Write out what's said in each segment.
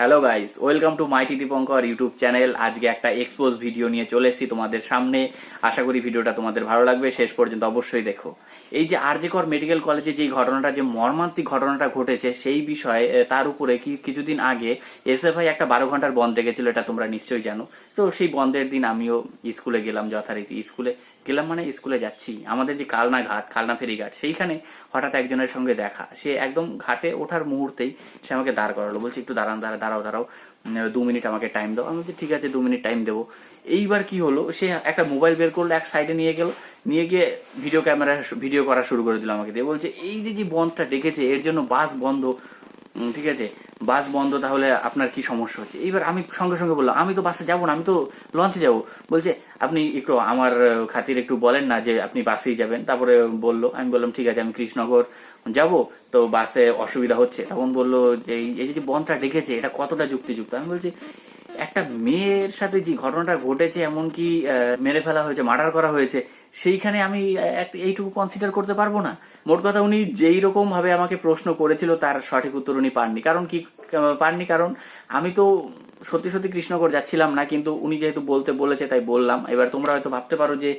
Hello guys welcome to mighty Dipankar YouTube channel আজকে একটা expose video নিয়ে চলে এসেছি তোমাদের সামনে। আশা করি ভিডিওটা তোমাদের ভালো লাগবে। শেষ পর্যন্ত অবশ্যই দেখো। এই যে আরজেকর মেডিকেল কলেজে যে ঘটনাটা, যে মর্মান্তিক ঘটনাটা ঘটেছে, সেই বিষয়ে তার উপরে কি, কিছুদিন আগে এসএফআই একটা বারো ঘণ্টার বন্ধ রেখেছিল এটা তোমরা নিশ্চয়ই জানো। তো সেই বন্ধের দিন আমিও স্কুলে গেলাম, যথারীতি স্কুলে। গেলাম মানে স্কুলে যাচ্ছি। আমাদের যে কালনা ঘাট, কালনা ফেরিঘাট সেইখানে হঠাৎ একজনের সঙ্গে দেখা। সে একদম ঘাটে ওঠার মুহূর্তেই সে আমাকে দাঁড় করালো। বলছে, একটু দাঁড়ান, দাঁড়া, দাঁড়াও দাঁড়াও। দু মিনিট আমাকে টাইম দাও। আমি বলছি, ঠিক আছে, দু মিনিট টাইম দেবো। এইবার কি হলো, সে একটা মোবাইল বের করল, এক সাইডে নিয়ে গেল। নিয়ে গিয়ে ভিডিও ক্যামেরা ভিডিও করা শুরু করে দিল আমাকে দিয়ে। বলছে, এই যে যে বন্ধটা ডেকেছে, এর জন্য বাস বন্ধ ঠিক আছে, বাস বন্ধ, তাহলে আপনার কি সমস্যা হচ্ছে? এইবার আমি সঙ্গে সঙ্গে বললাম, আমি তো বাসে যাব না, আমি তো লঞ্চে যাব। বলছে, আপনি একটু আমার খাতির একটু বলেন না যে আপনি বাসেই যাবেন। তারপরে বলল, আমি বললাম, ঠিক আছে, আমি কৃষ্ণনগর যাব, তো বাসে অসুবিধা হচ্ছে। তখন বলল যে, এই- যে বনটা ডেকেছে এটা কতটা যুক্তিযুক্ত? আমি বলছি একটা মেয়ের সাথে যে ঘটনাটা ঘটেছে, এমনকি মেরে ফেলা হয়েছে, মার্ডার করা হয়েছে, সেইখানে আমি এইটুকু কনসিডার করতে পারব না। মোট কথা উনি যেই রকম ভাবে আমাকে প্রশ্ন করেছিল, তার সঠিক উত্তর উনি পাননি। কারণ কি পাননি, কারণ আমি তো সত্যি সত্যি কৃষ্ণগড় যাচ্ছিলাম না, কিন্তু উনি যেহেতু বলতে বলেছে, তাই বললাম। এবার তোমরা হয়তো ভাবতে পারো যে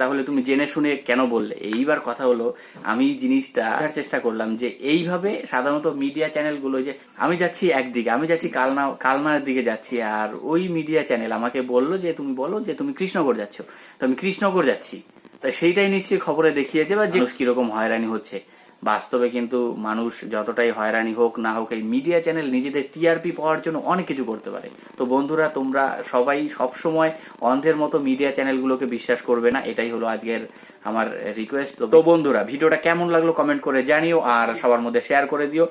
তাহলে তুমি জেনে শুনে কেন বললে? এইবার কথা হলো, আমি জিনিসটা বোঝার চেষ্টা করলাম যে, এইভাবে সাধারণত মিডিয়া চ্যানেলগুলো যে, আমি যাচ্ছি একদিকে, আমি যাচ্ছি কালনা, কালনার দিকে যাচ্ছি, আর ওই মিডিয়া চ্যানেল আমাকে বলল যে, তুমি বলো যে, তুমি কৃষ্ণগড় যাচ্ছ। তো আমি কৃষ্ণগড় যাচ্ছি। তাই সেইটাই নিশ্চয়ই খবরে দেখিয়েছে বা যে কীরকম হয়রানি হচ্ছে। বাস্তবে কিন্তু মানুষ যতটাই হয়রানি হোক না হোক এই মিডিয়া চ্যানেল নিজেদের টিআরপি পাওয়ার জন্য অনেক কিছু করতে পারে। তো বন্ধুরা তোমরা সবাই সবসময় অন্ধের মতো মিডিয়া চ্যানেলগুলোকে বিশ্বাস করবে না। এটাই হলো আজকের আমার রিকোয়েস্ট তো বন্ধুরা ভিডিওটা কেমন লাগল কমেন্ট করে জানিও আর সবার মধ্যে শেয়ার করে দিও।